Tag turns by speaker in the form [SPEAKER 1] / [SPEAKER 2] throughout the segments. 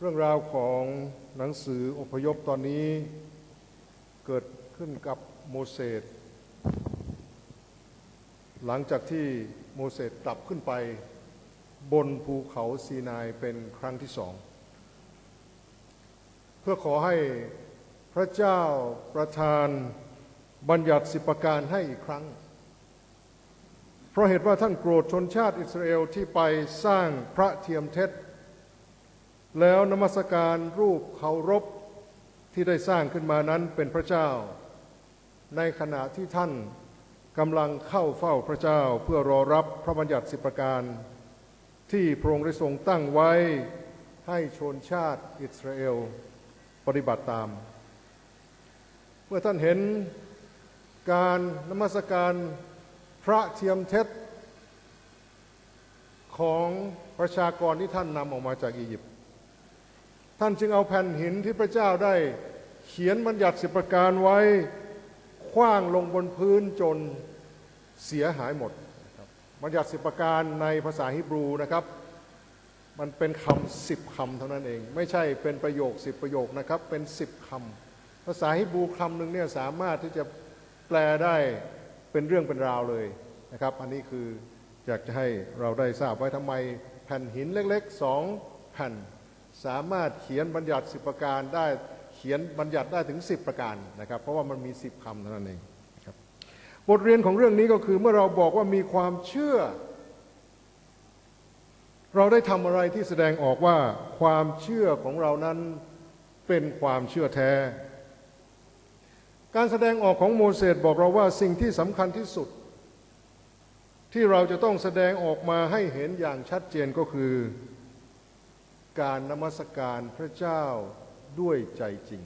[SPEAKER 1] เรื่องราวของหนังสืออพยพตอนนี้เกิดขึ้นกับโมเสสหลังจากที่โมเสสกลับขึ้นไปบนภูเขาซีนายเป็นครั้งที่สอง เพื่อขอให้พระเจ้าประทานบัญญัติสิบประการให้อีกครั้ง เพราะเหตุว่าท่านโกรธชนชาติอิสราเอลที่ไปสร้างพระเทียมเท็จ แล้วนมัสการรูปเคารพที่ได้สร้างขึ้นมานั้นเป็นพระเจ้า ในขณะที่ท่านกำลังเข้าเฝ้าพระเจ้าเพื่อรอรับพระบัญญัติสิบประการ ที่พระองค์ได้ทรงตั้งไว้ให้ชนชาติอิสราเอลปฏิบัติตาม เมื่อท่านเห็นการนมัสการพระเทียมเท็จของประชากรที่ท่านนำออกมาจากอียิปต์ ท่านจึงเอาแผ่นหินที่พระเจ้าได้เขียนบัญญัติสิบประการไว้คว้างลงบนพื้นจนเสียหายหมดบัญญัติสิบประการในภาษาฮิบรูนะครับ มันเป็นคำสิบคำเท่านั้นเอง ไม่ใช่เป็นประโยคสิบประโยคนะครับ เป็นสิบคำภาษาฮิบรูคำหนึ่งเนี่ยสามารถที่จะแปลได้เป็นเรื่องเป็นราวเลยนะครับ อันนี้คืออยากจะให้เราได้ทราบไว้ทำไมแผ่นหินเล็กๆสองแผ่น สามารถเขียนบัญญัติสิบประการได้เขียนบัญญัติได้ถึง 10 ประการนะครับ เพราะว่ามันมี 10คำเท่านั้นเองครับบทเรียนของเรื่องนี้ก็คือเมื่อเราบอกว่ามีความเชื่อ เราได้ทำอะไรที่แสดงออกว่าความเชื่อของเรานั้นเป็นความเชื่อแท้ การแสดงออกของโมเสสบอกเราว่าสิ่งที่สำคัญที่สุด ที่เราจะต้องแสดงออกมาให้เห็นอย่างชัดเจนก็คือ การนมัสการพระเจ้าด้วยใจจริง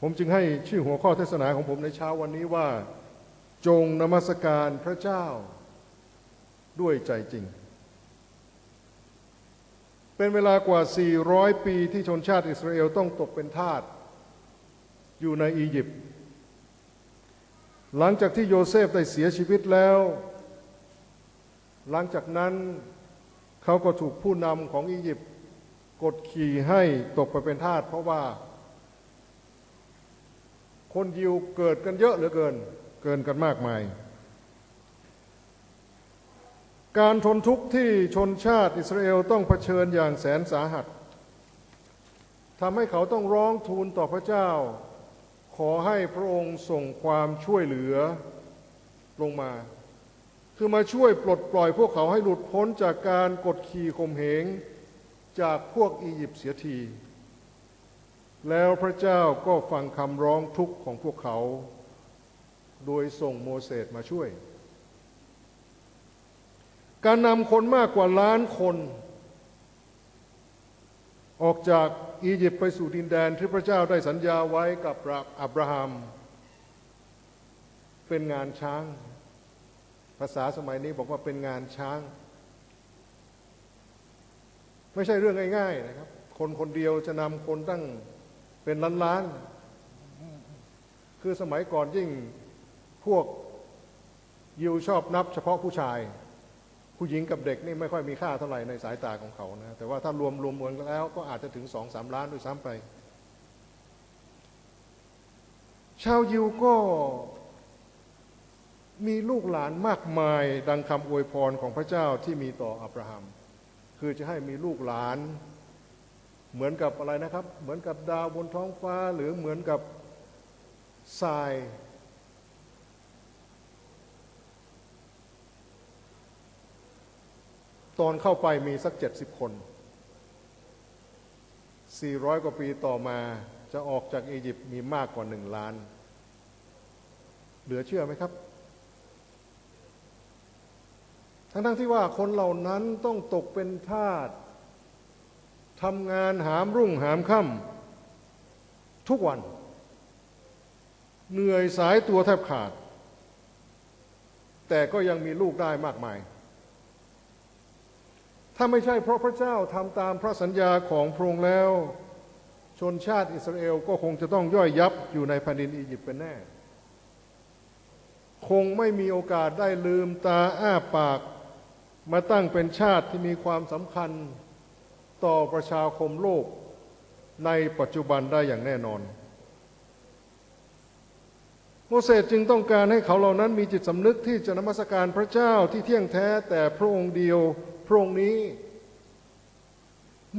[SPEAKER 1] ผมจึงให้ชื่อหัวข้อเทศนาของผมในเช้าวันนี้ว่า จงนมัสการพระเจ้าด้วยใจจริง เป็นเวลากว่า 400 ปีที่ชนชาติอิสราเอลต้องตกเป็นทาสอยู่ในอียิปต์ หลังจากที่โยเซฟได้เสียชีวิตแล้ว หลังจากนั้น เขาก็ถูกผู้นำของอียิปต์กดขี่ให้ตกไปเป็นทาสเพราะว่า คนยิวเกิดกันเยอะเหลือเกิน เกินกันมากมาย การทนทุกข์ที่ชนชาติอิสราเอลต้องเผชิญอย่างแสนสาหัสทำให้เขาต้องร้องทูลต่อพระเจ้า ขอให้พระองค์ส่งความช่วยเหลือลงมา คือมาช่วยปลดปล่อยพวกเขาให้หลุดพ้นจากการกดขี่ข่มเหงจากพวกอียิปต์เสียที แล้วพระเจ้าก็ฟังคำร้องทุกข์ของพวกเขา โดยส่งโมเสสมาช่วย การนำคนมากกว่าล้านคน ออกจากอียิปต์ไปสู่ดินแดนที่พระเจ้าได้สัญญาไว้กับอับราฮัม เป็นงานช้าง ภาษาสมัยนี้บอกว่าเป็นงานช้าง ไม่ใช่เรื่องง่ายๆนะครับ คนคนเดียวจะนำคนตั้งเป็นล้านๆ คือสมัยก่อนยิ่งพวกยิวชอบนับเฉพาะผู้ชาย ผู้หญิงกับเด็กนี่ไม่ค่อยมีค่าเท่าไหร่ในสายตาของเขานะ แต่ว่าถ้ารวมรวมมวลแล้วก็อาจจะถึงสองสามล้านด้วยซ้ำไป ชาวยิวก็ มีลูกหลานมากมายดังคำอวยพรของพระเจ้าที่มีต่ออับราฮัม คือจะให้มีลูกหลาน เหมือนกับอะไรนะครับ เหมือนกับดาวบนท้องฟ้าหรือเหมือนกับทราย ตอนเข้าไปมีสักเจ็ดสิบคน 400 กว่าปีต่อมาจะออกจากอียิปต์มีมากกว่าหนึ่งล้าน เหลือเชื่อไหมครับ ทั้งๆทที่ว่าคนเหล่านั้นต้องตกเป็นทาสทำงานหามรุ่งหามค่ำทุกวัน เหนื่อยสายตัวแทบขาด แต่ก็ยังมีลูกได้มากมาย ถ้าไม่ใช่เพราะพระเจ้าทำตามพระสัญญาของพระองค์แล้ว ชนชาติอิสราเอลก็คงจะต้องย่อยยับอยู่ในแผ่นดินอียิปต์เป็นแน่ คงไม่มีโอกาสได้ลืมตาอ้าปาก มาตั้งเป็นชาติที่มีความสำคัญต่อประชาคมโลกในปัจจุบันได้อย่างแน่นอน โมเสสจึงต้องการให้เขาเหล่านั้นมีจิตสำนึกที่จะนมัสการพระเจ้าที่เที่ยงแท้แต่พระองค์เดียวพระองค์นี้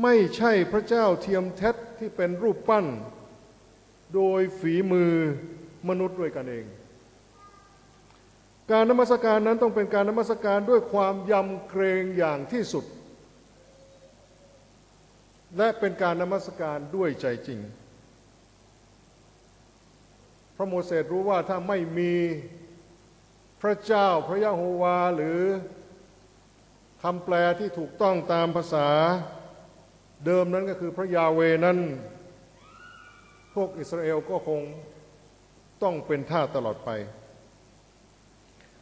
[SPEAKER 1] ไม่ใช่พระเจ้าเทียมเท็จที่เป็นรูปปั้น โดยฝีมือมนุษย์ด้วยกันเอง การนมัสการนั้นต้องเป็นการนมัสการด้วยความยำเกรงอย่างที่สุด และเป็นการนมัสการด้วยใจจริง พระโมเสสรู้ว่าถ้าไม่มีพระเจ้าพระยะโฮวาหรือคำแปลที่ถูกต้องตามภาษาเดิมนั้นก็คือพระยาเวนั้น พวกอิสราเอลก็คงต้องเป็นท่าสตลอดไป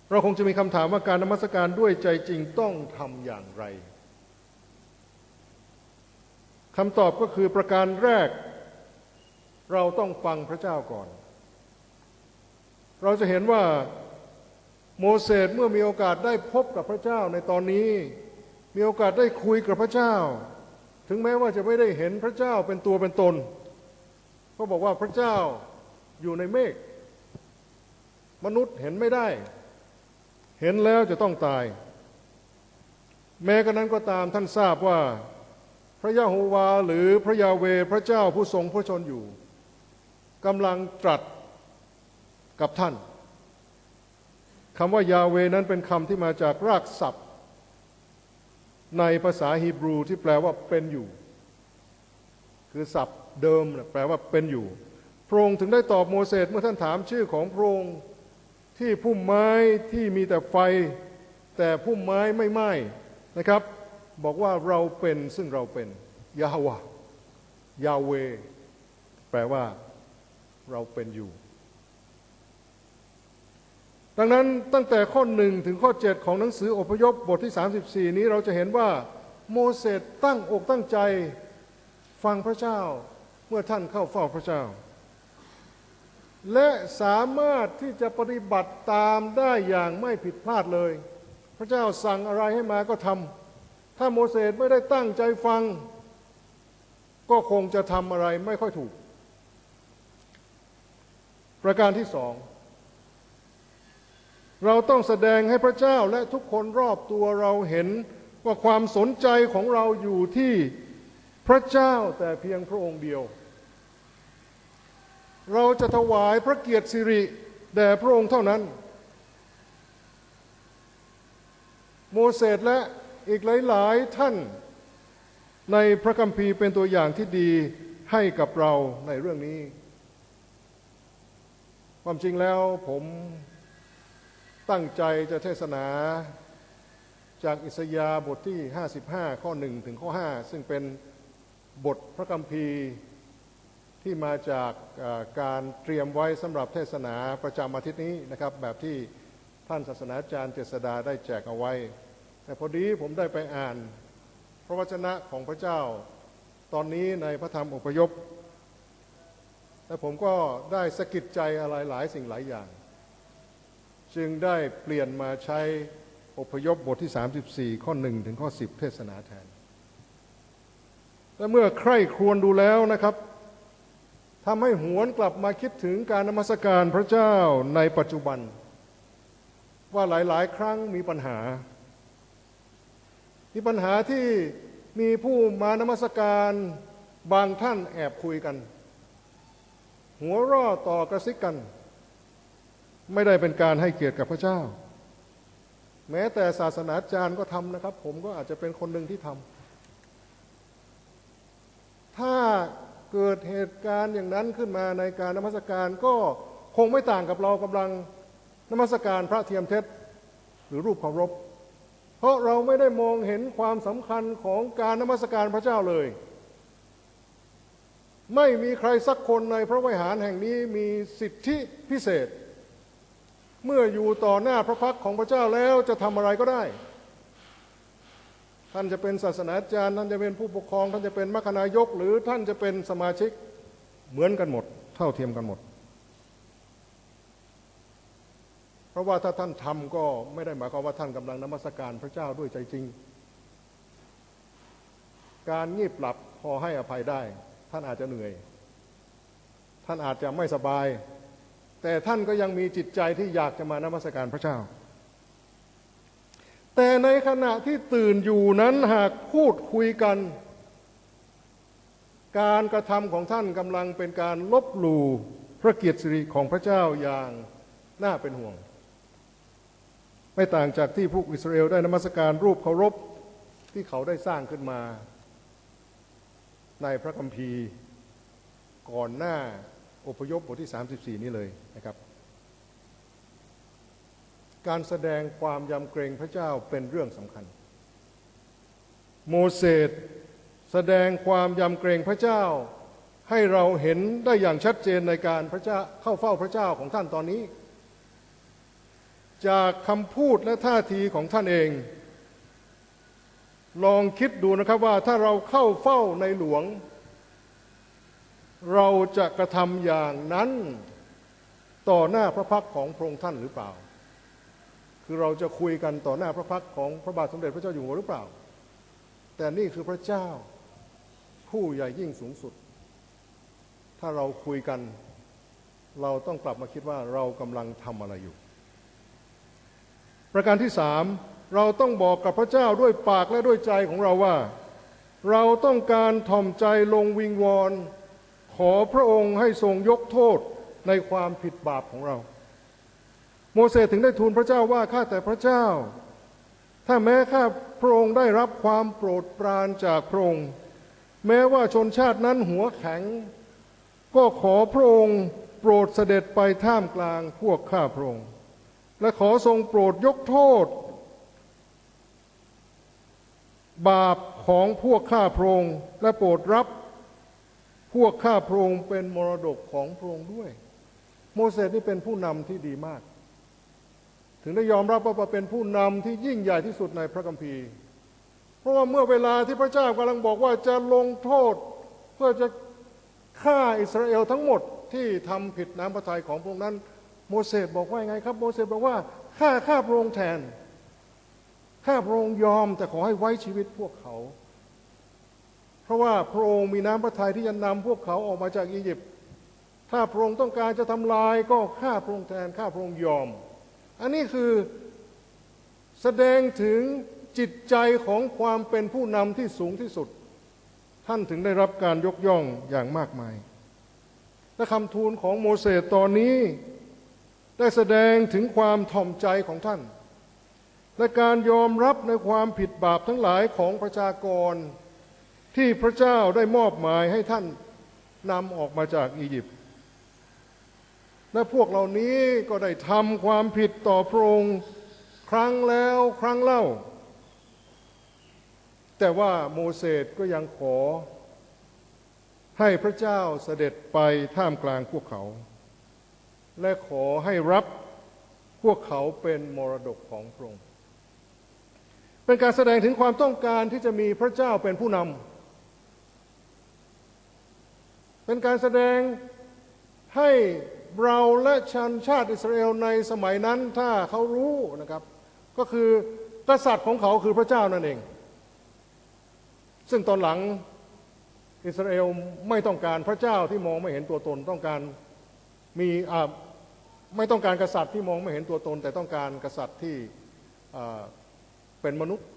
[SPEAKER 1] เราคงจะมีคำถามว่าการนมัสการด้วยใจจริงต้องทำอย่างไรคำตอบก็คือประการแรก เราต้องฟังพระเจ้าก่อน เราจะเห็นว่าโมเสสเมื่อมีโอกาสได้พบกับพระเจ้าในตอนนี้ มีโอกาสได้คุยกับพระเจ้า ถึงแม้ว่าจะไม่ได้เห็นพระเจ้าเป็นตัวเป็นตน ก็บอกว่าพระเจ้าอยู่ในเมฆมนุษย์เห็นไม่ได้ เห็นแล้วจะต้องตาย แม้กระนั้นก็ตามท่านทราบว่า พระยะโฮวาหรือพระยาเวพระเจ้าผู้ทรงพระชนอยู่กำลังตรัสกับท่านคำว่ายาเวนั้นเป็นคำที่มาจากรากศัพท์ ในภาษาฮีบรูที่แปลว่าเป็นอยู่ คือศัพท์เดิมแปลว่าเป็นอยู่ พระองค์ถึงได้ตอบโมเสสเมื่อท่านถามชื่อของพระองค์ ที่พุ่มไม้ที่มีแต่ไฟ แต่พุ่มไม้ไม่ไหม้นะครับ บอกว่าเราเป็นซึ่งเราเป็นยาฮวายาเว แปลว่าเราเป็นอยู่ ดังนั้นตั้งแต่ข้อหนึ่งถึงข้อ 7 ของหนังสืออพยพบทที่ 34 นี้เราจะเห็นว่าโมเสสตั้งอกตั้งใจฟังพระเจ้าเมื่อท่านเข้าเฝ้าพระเจ้า และสามารถที่จะปฏิบัติตามได้อย่างไม่ผิดพลาดเลย พระเจ้าสั่งอะไรให้มาก็ทำถ้าโมเสสไม่ได้ตั้งใจฟัง ก็คงจะทำอะไรไม่ค่อยถูก ประการที่สองเราต้องแสดงให้พระเจ้าและทุกคนรอบตัวเราเห็นว่าความสนใจของเราอยู่ที่พระเจ้าแต่เพียงพระองค์เดียว เราจะถวายพระเกียรติสิริแด่พระองค์เท่านั้น โมเสสและอีกหลาย ๆ ท่านในพระคัมภีร์เป็นตัวอย่างที่ดีให้กับเราในเรื่องนี้ ความจริงแล้วผมตั้งใจจะเทศนาจากอิสยาบทที่ 55 ข้อ 1 ถึงข้อ 5 ซึ่งเป็นบทพระคัมภีร์ ที่มาจากการเตรียมไว้สำหรับเทศนาประจำอาทิตย์นี้นะครับ แบบที่ท่านศาสนาจารย์เจษดาได้แจกเอาไว้ แต่พอดีผมได้ไปอ่าน พระวจนะของพระเจ้า ตอนนี้ในพระธรรมอพยพและผมก็ได้สะกิดใจอะไรหลายสิ่งหลายอย่าง จึงได้เปลี่ยนมาใช้อพยพบทที่ 34 ข้อ 1 ถึงข้อ 10 เทศนาแทน และเมื่อใคร่ครวญดูแล้วนะครับ ทำให้หวนกลับมาคิดถึงการนมัสการพระเจ้าในปัจจุบัน ว่าหลาย ๆ ครั้งมีปัญหา มีปัญหาที่มีผู้มานมัสการบางท่านแอบคุยกัน หัวร่อต่อกระซิกกัน ไม่ได้เป็นการให้เกียรติกับพระเจ้า แม้แต่ศาสนาจารย์ก็ทำนะครับ ผมก็อาจจะเป็นคนหนึ่งที่ทำถ้า เกิดเหตุการณ์อย่างนั้นขึ้นมาในการนมัสการก็คงไม่ต่างกับเรากำลังนมัสการพระเทียมเท็จหรือรูปเคารพเพราะเราไม่ได้มองเห็นความสำคัญของการนมัสการพระเจ้าเลย ไม่มีใครสักคนในพระวิหารแห่งนี้มีสิทธิพิเศษ เมื่ออยู่ต่อหน้าพระพักของพระเจ้าแล้วจะทำอะไรก็ได้ ท่านจะเป็นศาสนาจารย์ ท่านจะเป็นผู้ปกครอง ท่านจะเป็นมัคคณายก หรือท่านจะเป็นสมาชิกเหมือนกันหมด เท่าเทียมกันหมด เพราะว่าถ้าท่านทำก็ไม่ได้หมายความว่าท่านกำลังนมัสการพระเจ้าด้วยใจจริง การงีบหลับพอให้อภัยได้ ท่านอาจจะเหนื่อย ท่านอาจจะไม่สบาย แต่ท่านก็ยังมีจิตใจที่อยากจะมานมัสการพระเจ้า แต่ในขณะที่ตื่นอยู่นั้นหากพูดคุยกัน การกระทำของท่านกำลังเป็นการลบหลู่พระเกียรติสิริของพระเจ้าอย่างน่าเป็นห่วง ไม่ต่างจากที่พวกอิสราเอลได้นมัสการรูปเคารพที่เขาได้สร้างขึ้นมา ในพระคัมภีร์ก่อนหน้าอพยพบทที่ 34 นี้เลยนะครับ การแสดงความยำเกรงพระเจ้าเป็นเรื่องสำคัญ โมเสสแสดงความยำเกรงพระเจ้า ให้เราเห็นได้อย่างชัดเจนในการพระเจ้าเข้าเฝ้าพระเจ้าของท่านตอนนี้ จากคำพูดและท่าทีของท่านเอง ลองคิดดูนะครับว่าถ้าเราเข้าเฝ้าในหลวง เราจะกระทำอย่างนั้นต่อหน้าพระพักของพระองค์ท่านหรือเปล่า คือเราจะคุยกันต่อหน้าพระพักของพระบาทสมเด็จพระเจ้าอยู่หัวหรือเปล่า แต่นี่คือพระเจ้าผู้ใหญ่ยิ่งสูงสุด ถ้าเราคุยกัน เราต้องกลับมาคิดว่าเรากำลังทำอะไรอยู่ ประการที่สามเราต้องบอกกับพระเจ้าด้วยปากและด้วยใจของเราว่า เราต้องการถ่อมใจลงวิงวอน ขอพระองค์ให้ทรงยกโทษในความผิดบาปของเรา โมเสสถึงได้ทูลพระเจ้าว่าข้าแต่พระเจ้า ถ้าแม้ข้าพระองค์ได้รับความโปรดปรานจากพระองค์แม้ว่าชนชาตินั้นหัวแข็ง ก็ขอพระองค์โปรดเสด็จไปท่ามกลางพวกข้าพระองค์ และขอทรงโปรดยกโทษ บาปของพวกข้าพระองค์และโปรดรับพวกข้าพระองค์เป็นมรดกของพระองค์ด้วย โมเสสนี่เป็นผู้นำที่ดีมาก ถึงได้ยอมรับว่าเป็นผู้นำที่ยิ่งใหญ่ที่สุดในพระคัมภีร์ เพราะว่าเมื่อเวลาที่พระเจ้ากำลังบอกว่าจะลงโทษ เพื่อจะฆ่าอิสราเอลทั้งหมดที่ทำผิดน้ำพระทัยของพระองค์นั้น โมเสสบอกว่าไงครับโมเสสบอกว่าข้าข้าพระองค์แทนข้าพระองค์ยอมแต่ขอให้ไว้ชีวิตพวกเขา เพราะว่าพระองค์มีน้ำพระทัยที่จะนำพวกเขาออกมาจากอียิปต์ถ้าพระองค์ต้องการจะทำลายก็ข้าพระองค์แทนข้าพระองค์ยอม อันนี้คือแสดงถึงจิตใจของความเป็นผู้นำที่สูงที่สุด ท่านถึงได้รับการยกย่องอย่างมากมาย และคำทูลของโมเสสตอนนี้ได้แสดงถึงความถ่อมใจของท่าน และการยอมรับในความผิดบาปทั้งหลายของประชากร ที่พระเจ้าได้มอบหมายให้ท่านนำออกมาจากอียิปต์ และพวกเหล่านี้ก็ได้ทำความผิดต่อพระองค์ครั้งแล้วครั้งเล่า แต่ว่าโมเสสก็ยังขอ ให้พระเจ้าเสด็จไปท่ามกลางพวกเขา และขอให้รับพวกเขาเป็นมรดกของพระองค์เป็นการแสดงถึงความต้องการที่จะมีพระเจ้าเป็นผู้นำเป็นการแสดงให้ เราและชนชาติอิสราเอลในสมัยนั้นถ้าเขารู้นะครับ ก็คือกษัตริย์ของเขาคือพระเจ้านั่นเอง ซึ่งตอนหลังอิสราเอลไม่ต้องการพระเจ้าที่มองไม่เห็นตัวตนต้องการมีไม่ต้องการกษัตริย์ที่มองไม่เห็นตัวตน แต่ต้องการกษัตริย์ที่เป็นมนุษย์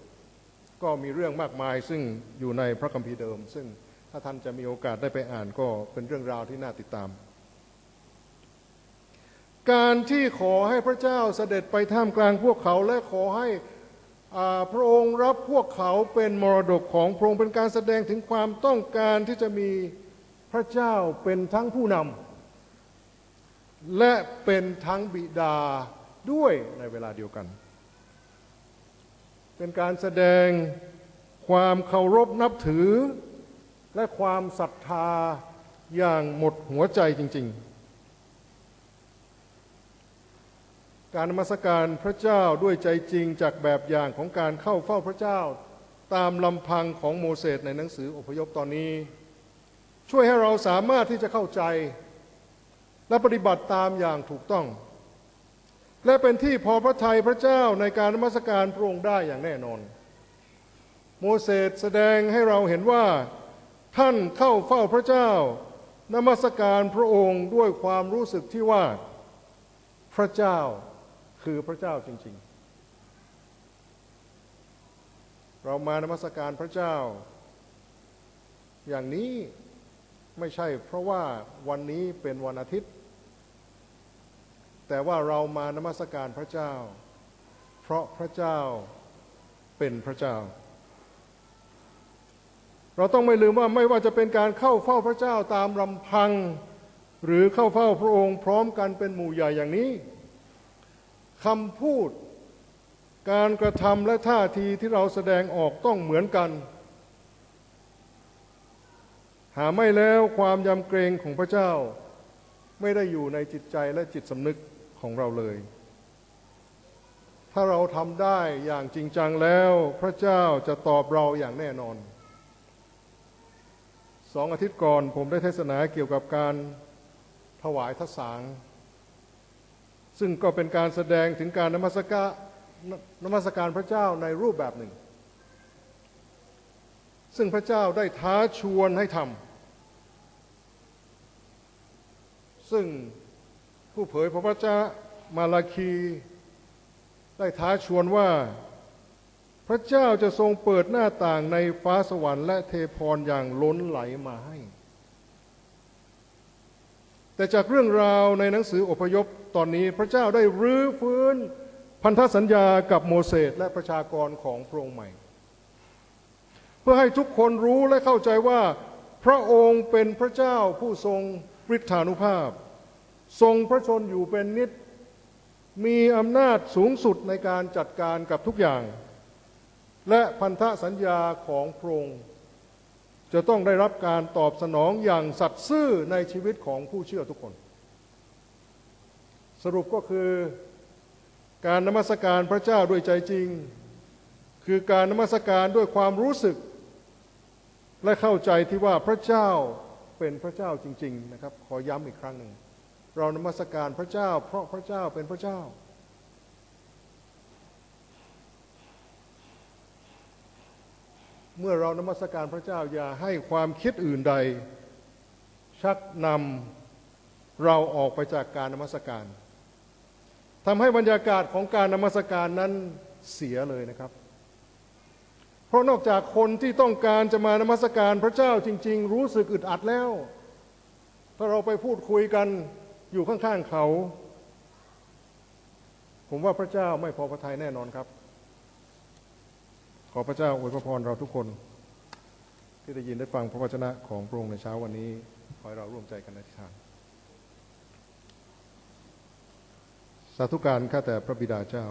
[SPEAKER 1] ก็มีเรื่องมากมาย ซึ่งอยู่ในพระคัมภีร์เดิม ซึ่งถ้าท่านจะมีโอกาสได้ไปอ่านก็เป็นเรื่องราวที่น่าติดตาม การที่ขอให้พระเจ้าเสด็จไปท่ามกลางพวกเขาและขอให้พระองค์รับพวกเขาเป็นมรดกของพระองค์เป็นการแสดงถึงความต้องการที่จะมีพระเจ้าเป็นทั้งผู้นำและเป็นทั้งบิดาด้วยในเวลาเดียวกัน เป็นการแสดงความเคารพนับถือ และความศรัทธาอย่างหมดหัวใจจริง ๆ การนมัสการพระเจ้าด้วยใจจริงจากแบบอย่างของการเข้าเฝ้าพระเจ้า ตามลำพังของโมเสสในหนังสืออพยพตอนนี้ ช่วยให้เราสามารถที่จะเข้าใจ และปฏิบัติตามอย่างถูกต้อง และเป็นที่พอพระทัยพระเจ้าในการนมัสการพระองค์ได้อย่างแน่นอน โมเสสแสดงให้เราเห็นว่าท่านเข้าเฝ้าพระเจ้านมัสการพระองค์ด้วยความรู้สึกที่ว่าพระเจ้า คือพระเจ้าจริง ๆ เรามานมัสการพระเจ้า อย่างนี้ไม่ใช่เพราะว่าวันนี้เป็นวันอาทิตย์ แต่ว่าเรามานมัสการพระเจ้า เพราะพระเจ้าเป็นพระเจ้า เราต้องไม่ลืมว่าไม่ว่าจะเป็นการเข้าเฝ้าพระเจ้าตามลำพัง หรือเข้าเฝ้าพระองค์พร้อมกันเป็นหมู่ใหญ่อย่างนี้ คำพูด การกระทำและท่าทีที่เราแสดงออกต้องเหมือนกัน หาไม่แล้วความยำเกรงของพระเจ้า ไม่ได้อยู่ในจิตใจและจิตสำนึกของเราเลย ถ้าเราทำได้อย่างจริงจังแล้วพระเจ้าจะตอบเราอย่างแน่นอนสองอาทิตย์ก่อนผมได้เทศนาเกี่ยวกับการถวายทศาง ซึ่งก็เป็นการแสดงถึงการนมัสการนมัสการพระเจ้าในรูปแบบหนึ่ง ซึ่งพระเจ้าได้ท้าชวนให้ทำซึ่งผู้เผยพระวจนะมาลาคีได้ท้าชวนว่า พระเจ้าจะทรงเปิดหน้าต่างในฟ้าสวรรค์และเทพรอย่างล้นไหลมาให้ แต่จากเรื่องราวในหนังสืออพยพตอนนี้พระเจ้าได้รื้อฟื้นพันธสัญญากับโมเสสและประชากรของพระองค์ใหม่ เพื่อให้ทุกคนรู้และเข้าใจว่า พระองค์เป็นพระเจ้าผู้ทรงฤทธานุภาพ ทรงพระชนอยู่เป็นนิจมีอำนาจสูงสุดในการจัดการกับทุกอย่าง และพันธสัญญาของพระองค์ จะต้องได้รับการตอบสนองอย่างสัตย์ซื่อในชีวิตของผู้เชื่อทุกคน สรุปก็คือการนมัสการพระเจ้าด้วยใจจริง คือการนมัสการด้วยความรู้สึก และเข้าใจที่ว่าพระเจ้าเป็นพระเจ้าจริง ๆ นะครับ ขอย้ำอีกครั้งหนึ่ง เรานมัสการพระเจ้า เพราะพระเจ้าเป็นพระเจ้า เมื่อเรานมัสการพระเจ้าอย่าให้ความคิดอื่นใด ชักนำเราออกไปจากการนมัสการทำให้บรรยากาศของการนมัสการนั้นเสียเลยนะครับ เพราะนอกจากคนที่ต้องการจะมานมัสการพระเจ้าจริง ๆ รู้สึกอึดอัดแล้ว ถ้าเราไปพูดคุยกันอยู่ข้างๆเขา ผมว่าพระเจ้าไม่พอพระทัยแน่นอนครับ ขอพระเจ้าอวยพระพรเราทุกคน ที่ได้ยินได้ฟังพระวจนะของพระองค์ในเช้าวันนี้ขอให้เราร่วมใจกันในทิศทางสาธุการข้าแต่พระบิดาเจ้า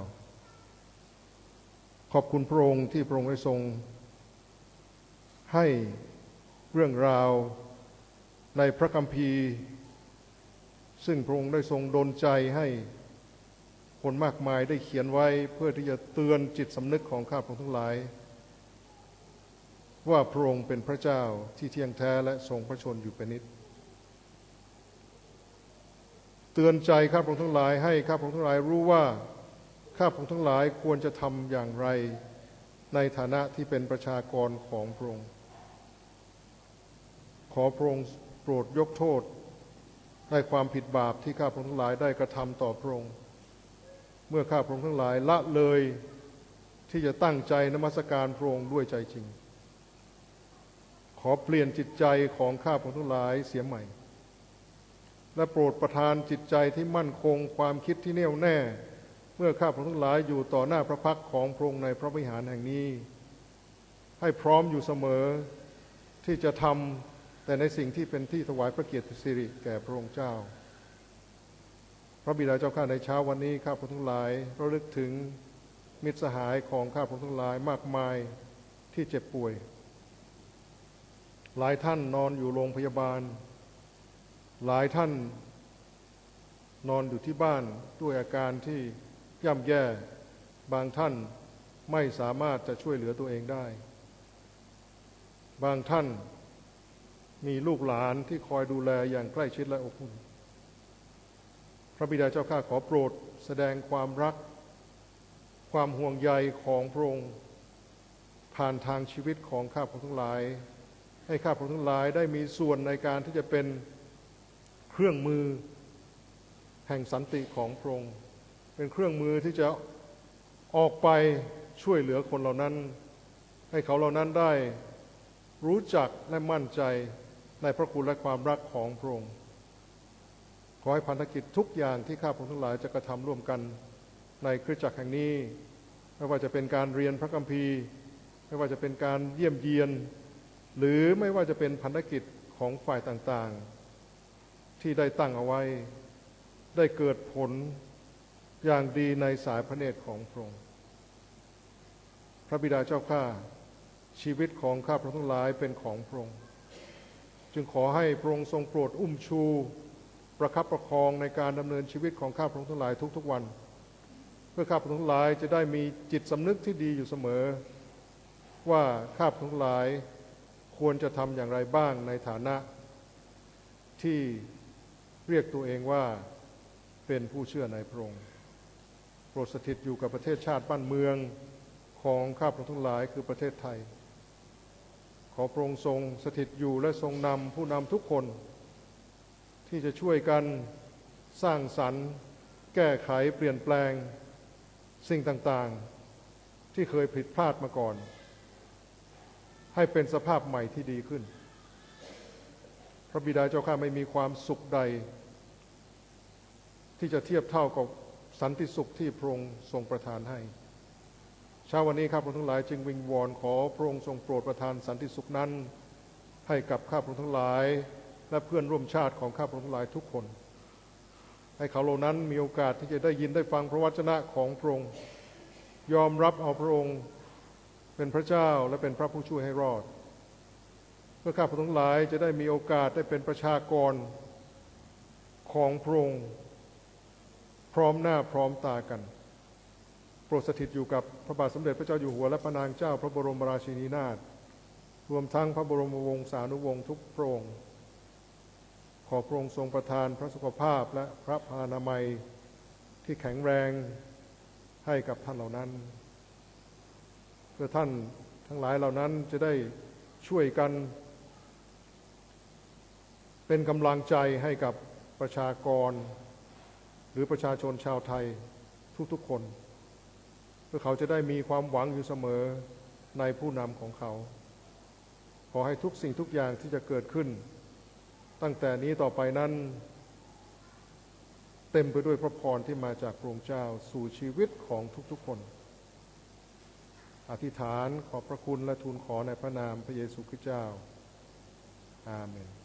[SPEAKER 1] ขอบคุณพระองค์ที่พระองค์ได้ทรง ให้เรื่องราวในพระคัมภีร์ ซึ่งพระองค์ได้ทรงดลใจให้ คนมากมายได้เขียนไว้เพื่อที่จะเตือนจิตสำนึกของข้าพระองค์ทั้งหลาย ว่าพระองค์เป็นพระเจ้าที่เที่ยงแท้และทรงพระชนอยู่เป็นนิจเตือนใจข้าพระองค์ทั้งหลาย ให้ข้าพระองค์ทั้งหลายรู้ว่าข้าพระองค์ทั้งหลายควรจะทำอย่างไรในฐานะที่เป็นประชากรของพระองค์ ขอพระองค์โปรดยกโทษให้ความผิดบาปที่ข้าพระองค์ทั้งหลายได้กระทำต่อพระองค์ เมื่อข้าพระองค์ทั้งหลายละเลยที่จะตั้งใจนมัสการพระองค์ด้วยใจจริง ขอเปลี่ยนจิตใจของข้าพระองค์ทั้งหลายเสียใหม่ และโปรดประทานจิตใจที่มั่นคงความคิดที่แน่วแน่ เมื่อข้าพระองค์ทั้งหลายอยู่ต่อหน้าพระพักของพระองค์ในพระวิหารแห่งนี้ ให้พร้อมอยู่เสมอที่จะทำแต่ในสิ่งที่เป็นที่ถวายพระเกียรติสิริแก่พระองค์เจ้า ระบิดาเจ้าข้าในเช้าวันนี้ข้าพระทั้งหลายระลึกถึงมิตรสหายของข้าพระทั้งหลายมากมายที่เจ็บป่วย หลายท่านนอนอยู่โรงพยาบาล หลายท่านนอนอยู่ที่บ้านด้วยอาการที่ย่ำแย่บางท่านไม่สามารถจะช่วยเหลือตัวเองได้ บางท่านมีลูกหลานที่คอยดูแลอย่างใกล้ชิดและอบอุ่น พระบิดาเจ้าข้าขอโปรดแสดงความรัก ความห่วงใยของพระองค์ผ่านทางชีวิตของข้าพระองค์ทั้งหลาย ให้ข้าพระองค์ทั้งหลายได้มีส่วนในการที่จะเป็นเครื่องมือแห่งสันติของพระองค์เป็นเครื่องมือที่จะออกไปช่วยเหลือคนเหล่านั้น ให้เขาเหล่านั้นได้รู้จักและมั่นใจในพระคุณและความรักของพระองค์ อให้พันธกิจทุกอย่างที่ข้าพงทั้งหลายจะกระทำร่วมกันในคริสตจักรแห่งนี้ ไม่ว่าจะเป็นการเรียนพระคัมภีร์ ไม่ว่าจะเป็นการเยี่ยมเยียน หรือไม่ว่าจะเป็นพันธกิจของฝ่ายต่างๆ ที่ได้ตั้งเอาไว้ ได้เกิดผลอย่างดีในสายพระเนตรของพระองค์พระบิดาเจ้าข้าชีวิตของข้าพระทั้งหลายเป็นของพระองค์จึงขอให้พระองค์ทรงโปรดอุ้มชู ประคับประคองในการดำเนินชีวิตของข้าพระองค์ทั้งหลายทุกๆวัน เพื่อข้าพระองค์ทั้งหลายจะได้มีจิตสำนึกที่ดีอยู่เสมอ ว่าข้าพระองค์ทั้งหลายควรจะทำอย่างไรบ้างในฐานะ ที่เรียกตัวเองว่าเป็นผู้เชื่อในพระองค์โปรดสถิตอยู่กับประเทศชาติบ้านเมืองของข้าพระองค์ทั้งหลายคือประเทศไทย ขอพระองค์ทรงสถิตอยู่และทรงนำผู้นำทุกคน ที่จะช่วยกันสร้างสรรค์ แก้ไขเปลี่ยนแปลงสิ่งต่างๆ ที่เคยผิดพลาดมาก่อน ให้เป็นสภาพใหม่ที่ดีขึ้น พระบิดาเจ้าข้าไม่มีความสุขใด ที่จะเทียบเท่ากับสันติสุขที่พระองค์ทรงประทานให้เช้าวันนี้ข้าพระองค์ทั้งหลายจึงวิงวอนขอพระองค์ทรงโปรดประทานสันติสุขนั้น ให้กับข้าพระองค์ทั้งหลาย และเพื่อนร่วมชาติของข้าพระองค์หลายทุกคน ให้เขาเหล่านั้นมีโอกาสที่จะได้ยินได้ฟังพระวจนะของพระองค์ ยอมรับเอาพระองค์เป็นพระเจ้าและเป็นพระผู้ช่วยให้รอด เพื่อข้าพระองค์ทั้งหลายจะได้มีโอกาสได้เป็นประชากรของพระองค์พร้อมหน้าพร้อมตากัน โปรดสถิตอยู่กับพระบาทสมเด็จพระเจ้าอยู่หัวและพระนางเจ้าพระบรมราชินีนาถรวมทั้งพระบรมวงศานุวงศ์ทุกพระองค์ ขอพระองค์ทรงประทานพระสุขภาพและพระพานามัยที่แข็งแรงให้กับท่านเหล่านั้น เพื่อท่านทั้งหลายเหล่านั้นจะได้ช่วยกัน เป็นกำลังใจให้กับประชากร หรือประชาชนชาวไทยทุกๆคน เพื่อเขาจะได้มีความหวังอยู่เสมอในผู้นำของเขา ขอให้ทุกสิ่งทุกอย่างที่จะเกิดขึ้น ตั้งแต่นี้ต่อไปนั้น เต็มไปด้วยพระพรที่มาจากพระองค์เจ้าสู่ชีวิตของทุกๆคน อธิษฐานขอบพระคุณและทูลขอในพระนามพระเยซูคริสต์เจ้า อาเมน